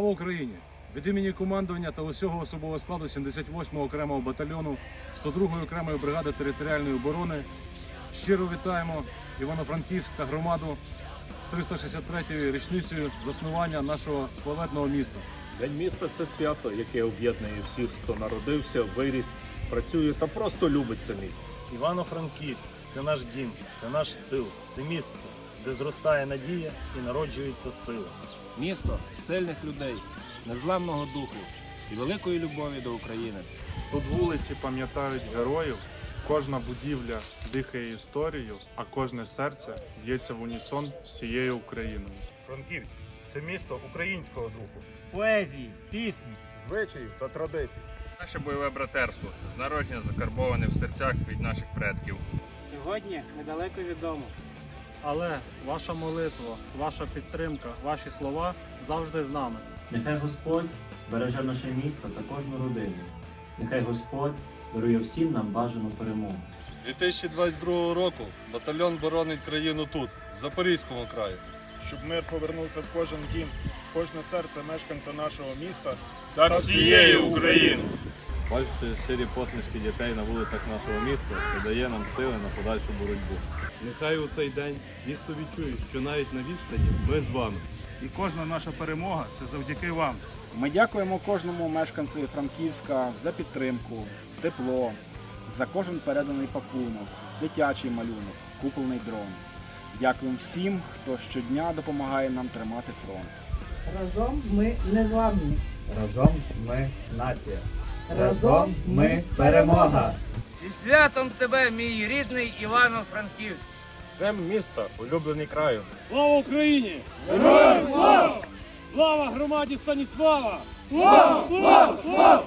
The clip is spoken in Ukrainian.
Слава Україні! Від імені командування та усього особового складу 78-го окремого батальйону 102-ї окремої бригади територіальної оборони щиро вітаємо Івано-Франківськ та громаду з 363-ю річницею заснування нашого славетного міста. День міста це свято, яке об'єднує всіх, хто народився, виріс, працює та просто любить це місто. Івано-Франківськ це наш дім, це наш тил, це місце, де зростає надія і народжується сила. Місто сильних людей, незламного духу і великої любові до України. Тут вулиці пам'ятають героїв, кожна будівля дихає історією, а кожне серце б'ється в унісон всією Україною. Франківськ це місто українського духу. Поезії, пісні, Звичаїв та традицій. Наше бойове братерство з народження закарбоване в серцях від наших предків. Сьогодні недалеко відомо. Але ваша молитва, ваша підтримка, ваші слова завжди з нами. Нехай Господь береже наше місто та кожну родину. Нехай Господь дарує всім нам бажану перемогу. З 2022 року батальйон боронить країну тут, в Запорізькому краї. Щоб мир повернувся в кожен дім, в кожне серце мешканця нашого міста Та всієї України. Бачивши щирі посмішки дітей на вулицях нашого міста, це дає нам сили на подальшу боротьбу. Нехай у цей день місто відчує, що навіть на відстані ми з вами. І кожна наша перемога це завдяки вам. Ми дякуємо кожному мешканцю Франківська за підтримку, тепло, за кожен переданий пакунок, дитячий малюнок, куплений дрон. Дякуємо всім, хто щодня допомагає нам тримати фронт. Разом ми незламні. Разом ми нація. Разом ми перемога. Зі святом тебе, мій рідний Івано-Франківськ! Днем міста, улюблений краю. Слава Україні! Героям слава! Слава громаді Станіслава! Слава! Слава! Слава!